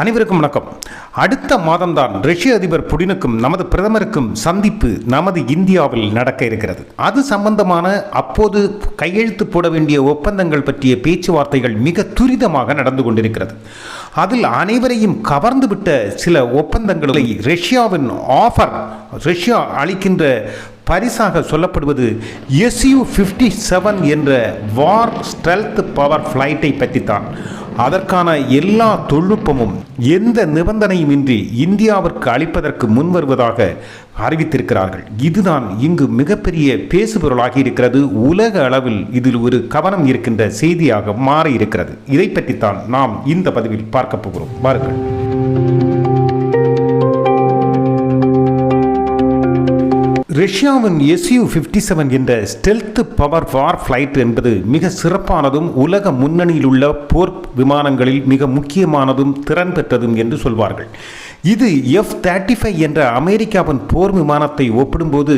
அனைவருக்கும் வணக்கம். அடுத்த மாதம்தான் ரஷ்ய அதிபர் புடினுக்கும் நமது பிரதமருக்கும் சந்திப்பு நமது இந்தியாவில் நடக்க இருக்கிறது. அது சம்பந்தமான அப்போது கையெழுத்து போட வேண்டிய ஒப்பந்தங்கள் பற்றிய பேச்சுவார்த்தைகள் மிக துரிதமாக நடந்து கொண்டிருக்கிறது. அதில் அனைவரையும் கவர்ந்துவிட்ட சில ஒப்பந்தங்களை ரஷ்யாவின் ஆஃபர் ரஷ்யா அளிக்கின்ற பரிசாக சொல்லப்படுவது எஸ்யூ ஃபிஃப்டி செவன் என்ற வார் ஸ்ட்ரெல்த் பவர் ஃப்ளைட்டை தான் அதற்கான எல்லா தொழில்நுட்பமும் எந்த நிபந்தனையும் இன்றி இந்தியாவிற்கு அளிப்பதற்கு முன்வருவதாக அறிவித்திருக்கிறார்கள். இதுதான் இங்கு மிகப்பெரிய பேசுபொருளாகி இருக்கிறது. உலக அளவில் இதில் ஒரு கவனம் இருக்கின்ற செய்தியாக மாறி இருக்கிறது இதை பற்றித்தான் நாம் இந்த பதிவில் பார்க்க போகிறோம். பாருங்கள் ரஷ்யாவின் எஸ்யூ ஃபிஃப்டி செவன் என்ற ஸ்டெல்த் பவர் வார் ஃப்ளைட் என்பது மிக சிறப்பானதும் உலக முன்னணியில் உள்ள போர் விமானங்களில் மிக முக்கியமானதும் திறன் பெற்றதும் என்று சொல்வார்கள். இது எஃப் தேர்ட்டி ஃபைவ் என்ற அமெரிக்காவின் போர் விமானத்தை ஒப்பிடும்போது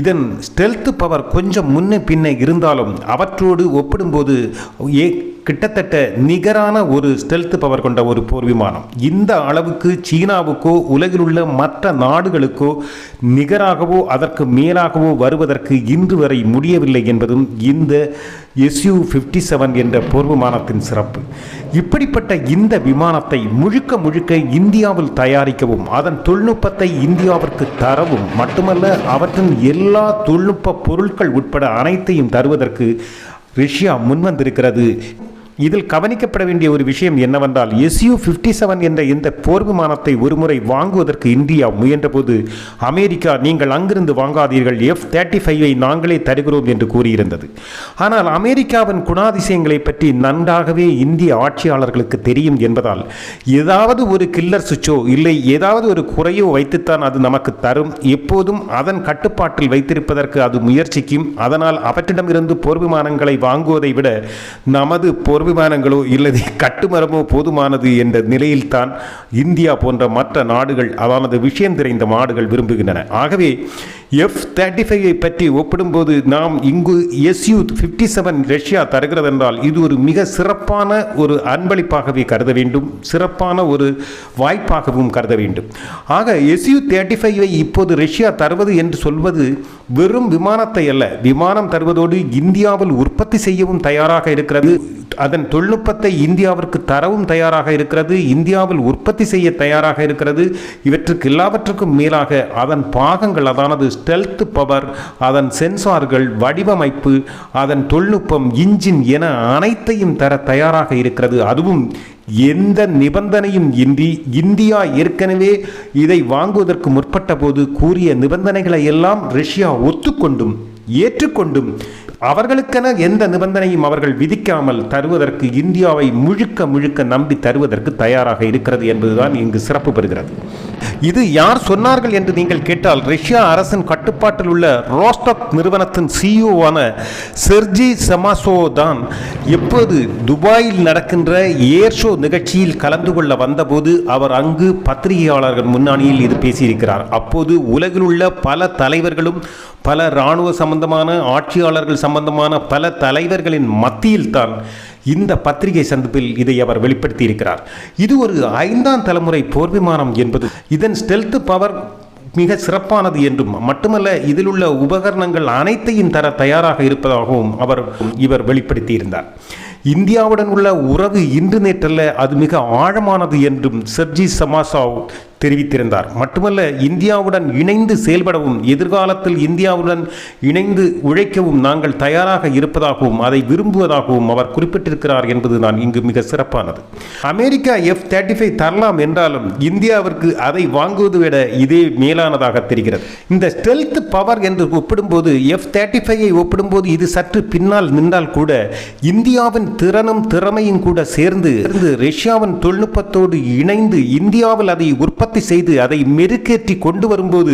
இதன் ஸ்டெல்த் பவர் கொஞ்சம் முன்னே பின்னே இருந்தாலும் அவற்றோடு ஒப்பிடும்போது ஏ கிட்டத்தட்ட நிகரான ஒரு ஸ்டெல்த் பவர் கொண்ட ஒரு போர் விமானம். இந்த அளவுக்கு சீனாவுக்கோ உலகில் உள்ள மற்ற நாடுகளுக்கோ நிகராகவோ அதற்கு மேலாகவோ வருவதற்கு இன்று வரை முடியவில்லை என்பதும் இந்த எஸ்யூ ஃபிஃப்டி செவன் என்ற போர் விமானத்தின் சிறப்பு. இப்படிப்பட்ட இந்த விமானத்தை முழுக்க முழுக்க இந்தியாவில் தயாரிக்கவும் அதன் தொழில்நுட்பத்தை இந்தியாவிற்கு தரவும் மட்டுமல்ல அவற்றின் எல்லா தொழில்நுட்ப பொருட்கள் உட்பட அனைத்தையும் தருவதற்கு ரஷ்யா முன்வந்திருக்கிறது. இதில் கவனிக்கப்பட வேண்டிய ஒரு விஷயம் என்னவென்றால் எஸ்யூ ஃபிஃப்டி செவன் என்ற இந்த போர் விமானத்தை ஒருமுறை வாங்குவதற்கு இந்தியா முயன்றபோது அமெரிக்கா நீங்கள் அங்கிருந்து வாங்காதீர்கள். எஃப் தேர்ட்டி ஃபைவை நாங்களே தருகிறோம் என்று கூறியிருந்தது. ஆனால் அமெரிக்காவின் குணாதிசயங்களை பற்றி நன்றாகவே இந்திய ஆட்சியாளர்களுக்கு தெரியும் என்பதால் ஏதாவது ஒரு கில்லர் சுவிட்சோ இல்லை ஏதாவது ஒரு குறையோ வைத்துத்தான் அது நமக்கு தரும். எப்போதும் அதன் கட்டுப்பாட்டில் வைத்திருப்பதற்கு அது முயற்சிக்கும். அதனால் அவற்றிடமிருந்து போர் விமானங்களை வாங்குவதை விட நமது போர் விமானங்களோ இல்லது கட்டுமரமோ போதுமானது என்ற நிலையில்தான் இந்தியா போன்ற மற்ற நாடுகள் அதானது விஷயம் தெரிந்த நாடுகள் விரும்புகின்றன. ஆகவே எஃப் தேர்ட்டி ஃபைவை பற்றி ஒப்பிடும்போது நாம் இங்கு எஸ்யூ ஃபிஃப்டி செவன் ரஷ்யா தருகிறது என்றால் இது ஒரு மிக சிறப்பான ஒரு அன்பளிப்பாகவே கருத வேண்டும். சிறப்பான ஒரு வாய்ப்பாகவும் கருத வேண்டும். ஆக எஸ்யூ தேர்ட்டி ஃபைவை இப்போது ரஷ்யா தருவது என்று சொல்வது வெறும் விமானத்தை அல்ல. விமானம் தருவதோடு இந்தியாவில் உற்பத்தி செய்யவும் தயாராக இருக்கிறது. அதன் தொழில்நுட்பத்தை இந்தியாவிற்கு தரவும் தயாராக இருக்கிறது. இந்தியாவில் உற்பத்தி செய்ய தயாராக இருக்கிறது. இவற்றுக்கு எல்லாவற்றுக்கும் மேலாக அதன் பாகங்கள் அதானது ஸ்டெல்த் பவர் அதன் சென்சார்கள் வடிவமைப்பு அதன் தொழில்நுட்பம் இன்ஜின் என அனைத்தையும் தர தயாராக இருக்கிறது. அதுவும் எந்த நிபந்தனையும் இன்றி இந்தியா ஏற்கனவே இதை வாங்குவதற்கு முற்பட்ட போது கூறிய நிபந்தனைகளை எல்லாம் ரஷ்யா ஒத்துக்கொண்டும் ஏற்றுக்கொண்டும் அவர்களுக்கென எந்த நிபந்தனையும் அவர்கள் விதிக்காமல் தருவதற்கு இந்தியாவை முழுக்க முழுக்க நம்பி தருவதற்கு தயாராக இருக்கிறது என்பதுதான் இங்கு சிறப்பு பெறுகிறது. இது யார் சொன்னார்கள் என்று நீங்கள் கேட்டால் ரஷ்யா அரசின் கட்டுப்பாட்டில் உள்ள ரோஸ்டாக் நிறுவனத்தின் சிஇஓவான செர்ஜி செமாசோ தான் எப்போது துபாயில் நடக்கின்ற ஏர் ஷோ நிகழ்ச்சியில் கலந்து கொள்ள வந்தபோது அவர் அங்கு பத்திரிகையாளர்கள் முன்னணியில் இது பேசியிருக்கிறார். அப்போது உலகில் உள்ள பல தலைவர்களும் பல இராணுவ சம்பந்தமான ஆட்சியாளர்கள் சம்பந்தமான பல தலைவர்களின் மத்தியில் தான் இந்த பத்திரிகை சந்திப்பில் இதை அவர் வெளிப்படுத்தி இருக்கிறார் இது ஒரு ஐந்தாம் தலைமுறை போர் விமானம் என்பது இதன் ஸ்டெல்த் பவர் மிக சிறப்பானது என்றும் மட்டுமல்ல இதில் உள்ள உபகரணங்கள் அனைத்தையும் தர தயாராக இருப்பதாகவும் அவர் இவர் வெளிப்படுத்தியிருந்தார். இந்தியாவுடன் உள்ள உறவு இன்று நேற்றல்ல அது மிக ஆழமானது என்றும் செர்ஜி சமாசாவ் தெரிவித்திருந்தார். மட்டுமல்ல இந்தியாவுடன் இணைந்து செயல்படவும் எதிர்காலத்தில் இந்தியாவுடன் இணைந்து உழைக்கவும் நாங்கள் தயாராக இருப்பதாகவும் அதை விரும்புவதாகவும் அவர் குறிப்பிட்டிருக்கிறார் என்பது நான் இங்கு மிக சிறப்பானது. அமெரிக்கா எஃப் தேர்ட்டி ஃபைவ் தரலாம் என்றாலும் இந்தியாவிற்கு அதை வாங்குவது விட இதே மேலானதாக தெரிகிறது. இந்த ஸ்டெல்த் பவர் என்று ஒப்பிடும்போது எஃப் தேர்ட்டி ஃபைவை ஒப்பிடும்போது இது சற்று பின்னால் நின்றால் கூட இந்தியாவின் திறனும் திறமையும் கூட சேர்ந்து ரஷ்யாவின் தொழில்நுட்பத்தோடு இணைந்து இந்தியாவில் அதை உற்பத்தி உற்பத்தி செய்து அதை மெருகேற்றி கொண்டு வரும்போது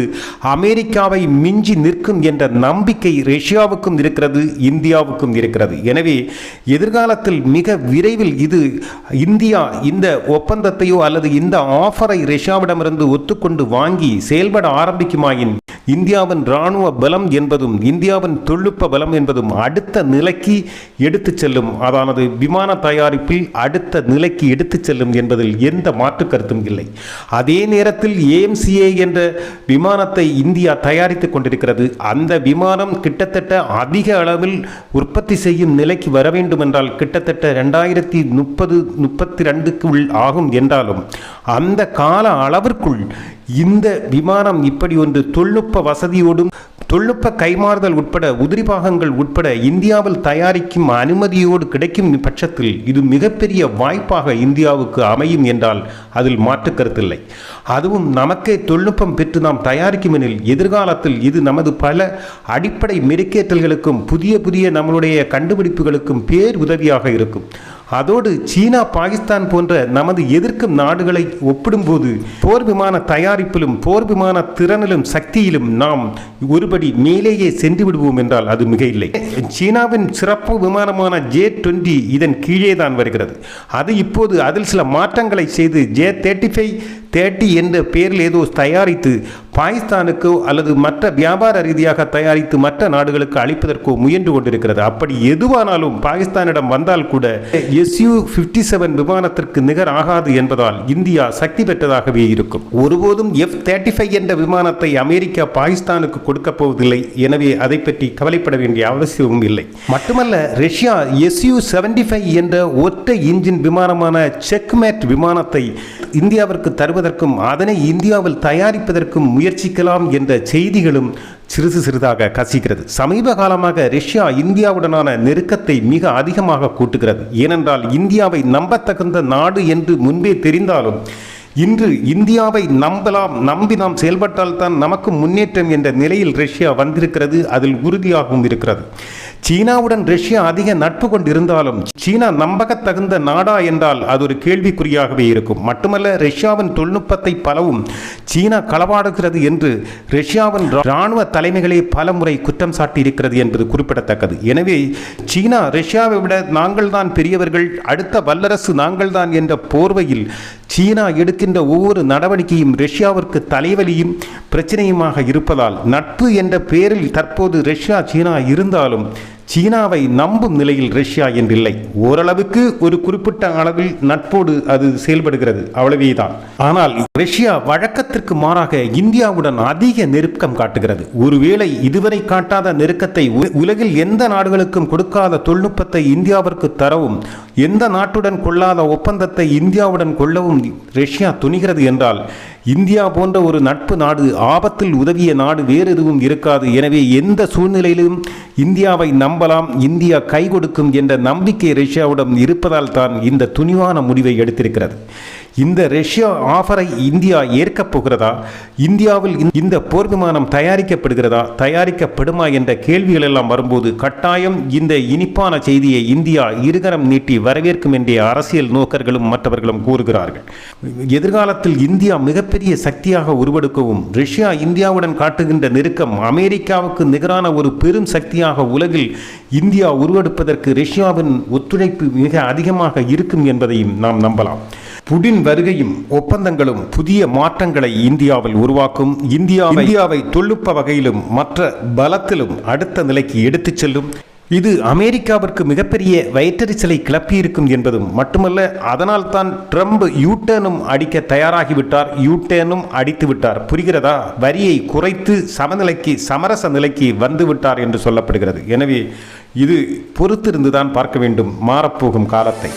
அமெரிக்காவை மிஞ்சி நிற்கும் என்ற நம்பிக்கை ரஷ்யாவுக்கும் இருக்கிறது இந்தியாவுக்கும் இருக்கிறது. எனவே எதிர்காலத்தில் மிக விரைவில் இது இந்தியா இந்த ஒப்பந்தத்தையோ அல்லது இந்த ஆஃபரை ரஷ்யாவிடமிருந்து ஒத்துக்கொண்டு வாங்கி செயல்பட ஆரம்பிக்குமாயின் இந்தியாவின் இராணுவ பலம் என்பதும் இந்தியாவின் தொழில்நுட்ப பலம் என்பதும் அடுத்த நிலைக்கு எடுத்துச் செல்லும். அதானது விமான தயாரிப்பில் அடுத்த நிலைக்கு எடுத்துச் செல்லும் என்பதில் எந்த மாற்று கருத்தும் இல்லை. அதே நேரத்தில் ஏஎம்சிஏ என்ற விமானத்தை இந்தியா தயாரித்துக் கொண்டிருக்கிறது. அந்த விமானம் கிட்டத்தட்ட அதிக அளவில் உற்பத்தி செய்யும் நிலைக்கு வர வேண்டும் என்றால் கிட்டத்தட்ட ரெண்டாயிரத்தி முப்பது முப்பத்தி ரெண்டுக்குள் ஆகும் என்றாலும் அந்த கால அளவிற்குள் இந்த விமானம் இப்படி ஒன்று தொழில்நுட்ப வசதியோடும் தொழில்நுட்ப கைமாறுதல் உட்பட உதிரி பாகங்கள் உட்பட இந்தியாவில் தயாரிக்கும் அனுமதியோடு கிடைக்கும் பட்சத்தில் இது மிகப்பெரிய வாய்ப்பாக இந்தியாவுக்கு அமையும் என்றால் அதில் மாற்று கருத்தில்லை. அதுவும் நமக்கே தொழில்நுட்பம் பெற்று நாம் தயாரிக்கும் எனில் எதிர்காலத்தில் இது நமது பல அடிப்படை மெருக்கேற்றல்களுக்கும் புதிய புதிய நம்மளுடைய கண்டுபிடிப்புகளுக்கும் பேர் உதவியாக இருக்கும். அதோடு சீனா பாகிஸ்தான் போன்ற நமது எதிர்க்கும் நாடுகளை ஒப்பிடும்போது போர் விமான தயாரிப்பிலும் போர் விமான திறனிலும் சக்தியிலும் நாம் ஒருபடி மேலேயே சென்று விடுவோம் என்றால் அது மிக இல்லை சீனாவின் சிறப்பு விமானமான ஜே டுவெண்ட்டி இதன் கீழே தான் வருகிறது. அது இப்போது அதில் சில மாற்றங்களை செய்து ஜே தேர்ட்டி ஃபைவ் தேர்ட்டி என்ற பெயரில் ஏதோ தயாரித்து பாகிஸ்தானுக்கோ அல்லது மற்ற வியாபார ரீதியாக தயாரித்து மற்ற நாடுகளுக்கு அளிப்பதற்கோ முயன்று கொண்டிருக்கிறது. அப்படி எதுவானாலும் பாகிஸ்தானிடம் வந்தால் கூட எஸ்யூ ஃபிஃப்டி செவன் விமானத்திற்கு நிகர் ஆகாது என்பதால் இந்தியா சக்தி பெற்றதாகவே இருக்கும். ஒருபோதும் எஃப் தேர்ட்டி ஃபைவ் என்ற விமானத்தை அமெரிக்கா பாகிஸ்தானுக்கு கொடுக்கப் போவதில்லை. எனவே அதை பற்றி கவலைப்பட வேண்டிய அவசியமும் இல்லை. மட்டுமல்ல ரஷ்யா எஸ்யூ செவன்டி ஃபைவ் என்ற ஒற்றை இன்ஜின் விமானமான செக்மேட் விமானத்தை இந்தியாவிற்கு தருவதற்கும் அதனை இந்தியாவில் தயாரிப்பதற்கும் முயற்சிக்கலாம் என்ற செய்திகளும் சிறிது சிறிதாக கசிக்கிறது சமீப காலமாக ரஷ்யா இந்தியாவுடனான நெருக்கத்தை மிக அதிகமாக கூட்டுகிறது. ஏனென்றால் இந்தியாவை நம்பத்தகுந்த நாடு என்று முன்பே தெரிந்தாலும் இன்று இந்தியாவை நம்பலாம் நம்பி நாம் செயல்பட்டால் தான் நமக்கு முன்னேற்றம் என்ற நிலையில் ரஷ்யா வந்திருக்கிறது அதில் உறுதியாகவும் இருக்கிறது. சீனாவுடன் ரஷ்யா அதிக நட்பு கொண்டிருந்தாலும் சீனா நம்பகத்தகுந்த நாடா என்றால் அது ஒரு கேள்விக்குறியாகவே இருக்கும். மட்டுமல்ல ரஷ்யாவின் தொழில்நுட்பத்தை பலவும் சீனா களவாடுகிறது என்று ரஷ்யாவின் இராணுவ தலைமைகளே பல முறை குற்றம் சாட்டியிருக்கிறது என்பது குறிப்பிடத்தக்கது. எனவே சீனா ரஷ்யாவை விட நாங்கள் தான் பெரியவர்கள் அடுத்த வல்லரசு நாங்கள் தான் என்ற போர்வையில் சீனா எடுக்கின்ற ஒவ்வொரு நடவடிக்கையும் ரஷ்யாவிற்கு தலைவலியும் பிரச்சனையுமாக இருப்பதால் நட்பு என்ற பெயரில் தற்போது ரஷ்யா சீனா இருந்தாலும் சீனாவை நம்பும் நிலையில் ரஷ்யா என்றில்லை. ஓரளவுக்கு ஒரு குறிப்பிட்ட அளவில் நட்போடு அது செயல்படுகிறது. அவ்வளவேதான். ஆனால் ரஷ்யா வழக்கத்திற்கு மாறாக இந்தியாவுடன் அதிக நெருக்கம் காட்டுகிறது. ஒருவேளை இதுவரை காட்டாத நெருக்கத்தை உ- உலகில் எந்த நாடுகளுக்கும் கொடுக்காத தொழில்நுட்பத்தை இந்தியாவிற்கு தரவும் எந்த நாட்டுடன் கொள்ளாத ஒப்பந்தத்தை இந்தியாவுடன் கொள்ளவும் ரஷ்யா துணிகிறது என்றால் இந்தியா போன்ற ஒரு நட்பு நாடு ஆபத்தில் உதவிய நாடு வேறு எதுவும் இருக்காது. எனவே எந்த சூழ்நிலையிலும் இந்தியாவை நம்பலாம் இந்தியா கை கொடுக்கும் என்ற நம்பிக்கை ரஷ்யாவிடம் இருப்பதால் தான் இந்த துணிவான முடிவை எடுத்திருக்கிறது. இந்த ரஷ்யா ஆஃபரை இந்தியா ஏற்கப் போகிறதா? இந்தியாவில் இந்த- இந்த போர் விமானம் தயாரிக்கப்படுகிறதா? தயாரிக்கப்படுமா என்ற கேள்விகள் எல்லாம் வரும்போது கட்டாயம் இந்த இனிப்பான செய்தியை இந்தியா இருகரம் நீட்டி வரவேற்கும் என்ற அரசியல் நோக்கர்களும் மற்றவர்களும் கூறுகிறார்கள். எதிர்காலத்தில் இந்தியா மிகப்பெரிய சக்தியாக உருவெடுக்கவும் ரஷ்யா இந்தியாவுடன் காட்டுகின்ற நெருக்கம் அமெரிக்காவுக்கு நிகரான ஒரு பெரும் சக்தியாக உலகில் இந்தியா உருவெடுப்பதற்கு ரஷ்யாவின் ஒத்துழைப்பு மிக அதிகமாக இருக்கும் என்பதையும் நாம் நம்பலாம். புடின் வருகையும் ஒப்பந்தங்களும் புதிய மாற்றங்களை இந்தியாவில் உருவாக்கும். இந்தியா இந்தியாவை தொழில்நுட்ப வகையிலும் மற்ற பலத்திலும் அடுத்த நிலைக்கு எடுத்துச் செல்லும். இது அமெரிக்காவிற்கு மிகப்பெரிய வயிற்றறிச்சலை கிளப்பியிருக்கும் என்பதும் மட்டுமல்ல அதனால் தான் ட்ரம்ப் யூட்டேனும் அடிக்க தயாராகிவிட்டார். யூட்டேனும் அடித்து விட்டார். புரிகிறதா? வரியை குறைத்து சமநிலைக்கு சமரச நிலைக்கு வந்துவிட்டார் என்று சொல்லப்படுகிறது. எனவே இது பொறுத்திருந்துதான் பார்க்க வேண்டும். மாறப்போகும் காலத்தை.